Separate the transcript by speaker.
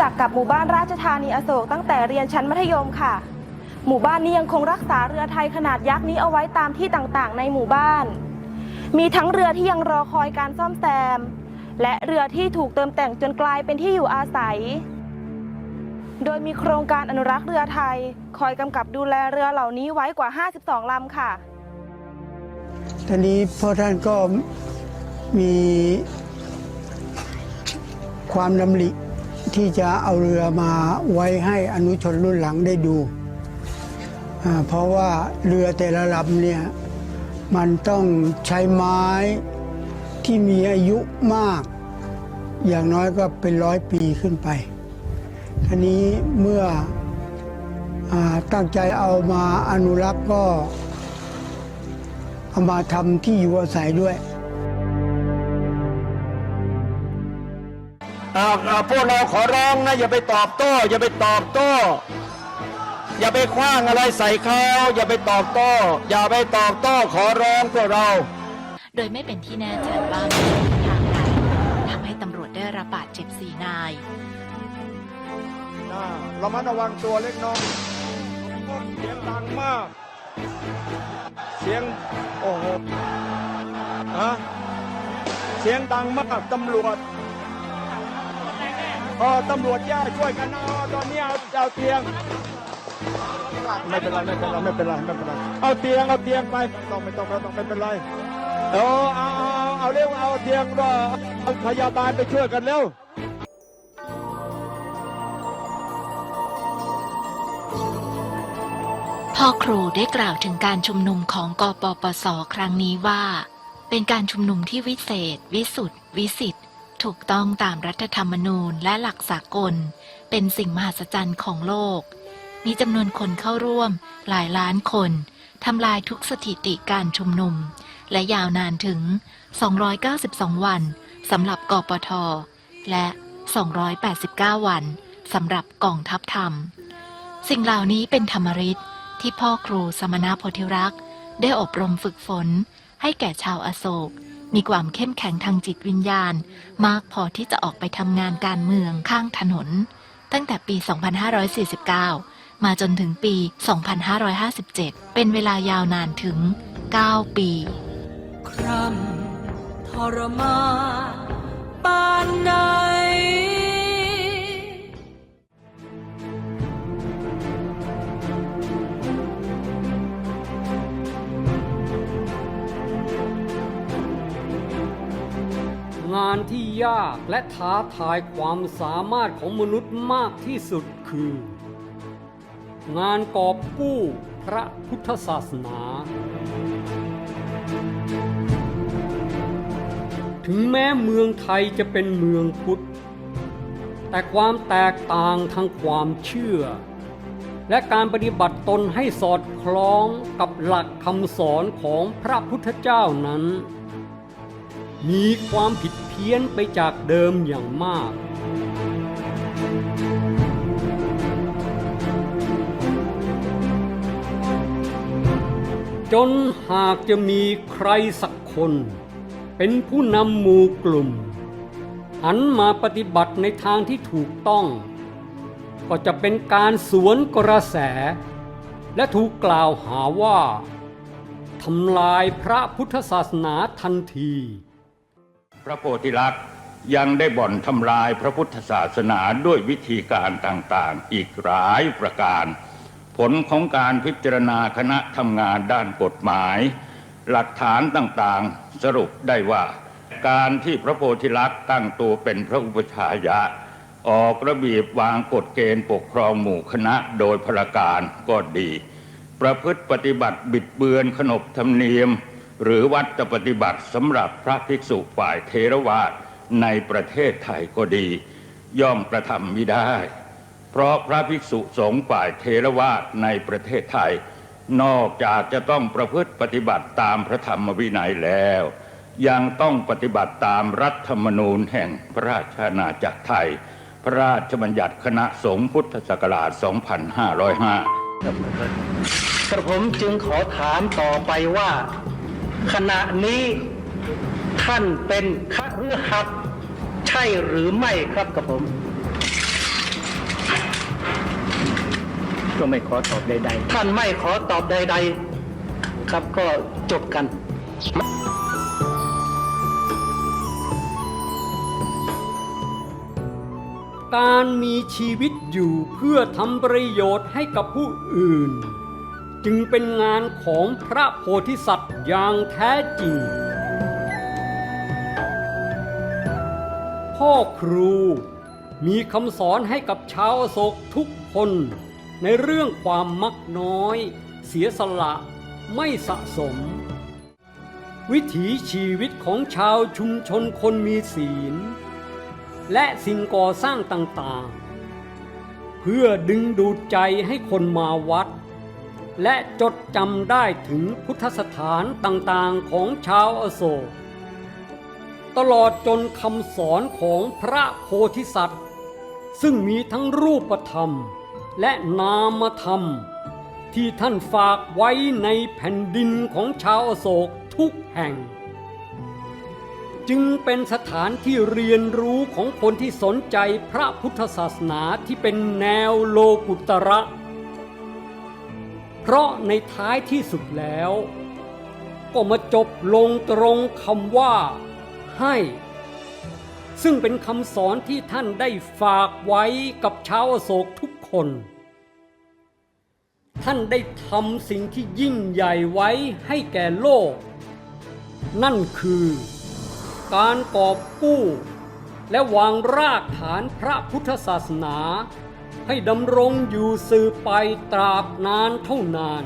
Speaker 1: จักกับหมู่บ้านราชธานีอโศกตั้งแต่เรียนชั้นมัธยมค่ะ หมู่บ้านนี้ยังคงรักษาเรือไทยขนาดยักษ์นี้เอาไว้ตามที่ต่างๆ ในหมู่บ้าน มีทั้งเรือที่ยังรอคอยการซ่อมแซม และเรือที่ถูกเติมแต่งจนกลายเป็นที่อยู่อาศัย โดยมีโครงการอนุรักษ์เรือไทย คอยกำกับดูแลเรือเหล่านี้ไว้กว่า 52 ลำค่ะ
Speaker 2: ตอนนี้พ่อท่านก็มีความดำริ ที่จะเอาเรือมาไว้ให้อนุชนรุ่นหลังได้ดู เพราะว่าเรือแต่ละลำเนี่ยมันต้องใช้ไม้ที่มีอายุมาก อย่างน้อยก็เป็นร้อยปีขึ้นไปทีนี้เมื่ออตั้งใจเอามาอนุรักษ์ก็เอามาทำที่อยู่อาศัยด้วย
Speaker 3: พวกเราขอร้องนะอย่าไปตอบโต้ อย่าไปตอบโต้ อย่าไปคว้างอะไรใส่เขาอย่าไปตอบโต้ อย่าไปตอบโต้ขอร้องพวกเรา
Speaker 4: โดยไม่เป็นที่แน่ใจว่ามีทางใดทำให้ตำรวจได้รับบาดเจ็บสี่นาย
Speaker 3: นะระมัดระวังตัวเล็กน้อยเสียงดังมาก เสียงโอ้โหฮะเสียงดังมากตำรวจ เออตำรวจแย่ช่วยกันนะอ๋อตอนนี้เอาเอาเตียง ไม่เป็นไรไม่เป็นไรไม่เป็นไรไม่เป็นไรเอาเตียงเอาเตียงไปต้องไม่ต้องไม่ต้องไม่เป็นไรเออเอาเอาเอาเร็วเอาเตียงรอเอาพยาบาลไปช่วยกันเร็ว
Speaker 4: พ่อครูได้กล่าวถึงการชุมนุมของกปปส ครั้งนี้ว่า เป็นการชุมนุมที่วิเศษ วิสุทธ์วิสิทธิ์ ถูกต้องตามรัฐธรรมนูญและหลักสากล เป็นสิ่งมหัศจรรย์ของโลก มีจำนวนคนเข้าร่วมหลายล้านคนทำลายทุกสถิติการชุมนุม และยาวนานถึง 292 วันสำหรับกปท และ 289 วันสำหรับกองทัพธรรม สิ่งเหล่านี้เป็นธรรมฤทธิ์ที่พ่อครูสมณโพธิรักษ์ ได้อบรมฝึกฝนให้แก่ชาวอโศก มีความเข้มแข็งทางจิตวิญญาณ มากพอที่จะออกไปทำงานการเมืองข้างถนน ตั้งแต่ปี 2549 มาจนถึงปี 2557 เป็นเวลายาวนานถึง 9 ปี
Speaker 5: คร่ำทรมานปานนา
Speaker 6: งานที่ยากและท้าทายความสามารถของมนุษย์มากที่สุดคือ งานกอบกู้พระพุทธศาสนา ถึงแม้เมืองไทยจะเป็นเมืองพุทธ แต่ความแตกต่างทางความเชื่อ และการปฏิบัติตนให้สอดคล้องกับหลักคำสอนของพระพุทธเจ้านั้น มีความผิดเพี้ยนไปจากเดิมอย่างมาก จนหากจะมีใครสักคน เป็นผู้นำหมู่กลุ่ม หันมาปฏิบัติในทางที่ถูกต้อง ก็จะเป็นการสวนกระแส และถูกกล่าวหาว่าทำลายพระพุทธศาสนาทันที
Speaker 7: พระโพธิลักษณ์ยังได้บ่อนทำลายพระพุทธศาสนาด้วยวิธีการต่างๆ อีกหลายประการ ผลของการพิจารณาคณะทำงานด้านกฎหมาย หลักฐานต่างๆ สรุปได้ว่า การที่พระโพธิลักษณ์ตั้งตัวเป็นพระอุปชายะ ออกระเบียบวางกฎเกณฑ์ปกครองหมู่คณะโดยพระการก็ดี ประพฤติปฏิบัติบิดเบือนขนบธรรมเนียม หรือวัดปฏิบัติสำหรับพระภิกษุฝ่ายเทรวาสในประเทศไทยก็ดี ย่อมกระทำมิได้ เพราะพระภิกษุสงฆ์ฝ่ายเทรวาสในประเทศไทย นอกจากจะต้องประพฤติปฏิบัติตามพระธรรมวินัยแล้ว ยังต้องปฏิบัติตามรัฐธรรมนูญแห่งพระราชอาณาจักรไทย พระราชบัญญัติคณะสงฆ์พุทธศักราช 2505
Speaker 8: กระผมจึงขอถามต่อไปว่า ขณะนี้ท่านเป็นคฤหัสถ์ใช่หรือไม่ครับกระผม ก็ไม่ขอตอบใดๆท่านไม่ขอตอบใด ๆ ครับก็จบกัน
Speaker 6: การมีชีวิตอยู่เพื่อทำประโยชน์ให้กับผู้อื่น จึงเป็นงานของพระโพธิสัตว์อย่างแท้จริง พ่อครูมีคำสอนให้กับชาวโศกทุกคน ในเรื่องความมักน้อย เสียสละไม่สะสม วิถีชีวิตของชาวชุมชนคนมีศีล และสิ่งก่อสร้างต่างๆ เพื่อดึงดูดใจให้คนมาวัด และจดจำได้ถึงพุทธสถานต่างๆของชาวอโศก ตลอดจนคำสอนของพระโพธิสัตว์ ซึ่งมีทั้งรูปธรรมและนามธรรม ที่ท่านฝากไว้ในแผ่นดินของชาวอโศกทุกแห่ง จึงเป็นสถานที่เรียนรู้ของคนที่สนใจพระพุทธศาสนาที่เป็นแนวโลกุตระ เพราะในท้ายที่สุดแล้ว ก็มาจบลงตรงคำว่าให้ ซึ่งเป็นคำสอนที่ท่านได้ฝากไว้กับชาวโศกทุกคน ท่านได้ทำสิ่งที่ยิ่งใหญ่ไว้ให้แก่โลก นั่นคือ การกอบกู้และวางรากฐานพระพุทธศาสนา ให้ดำรงอยู่สืบไปตราบนานเท่านาน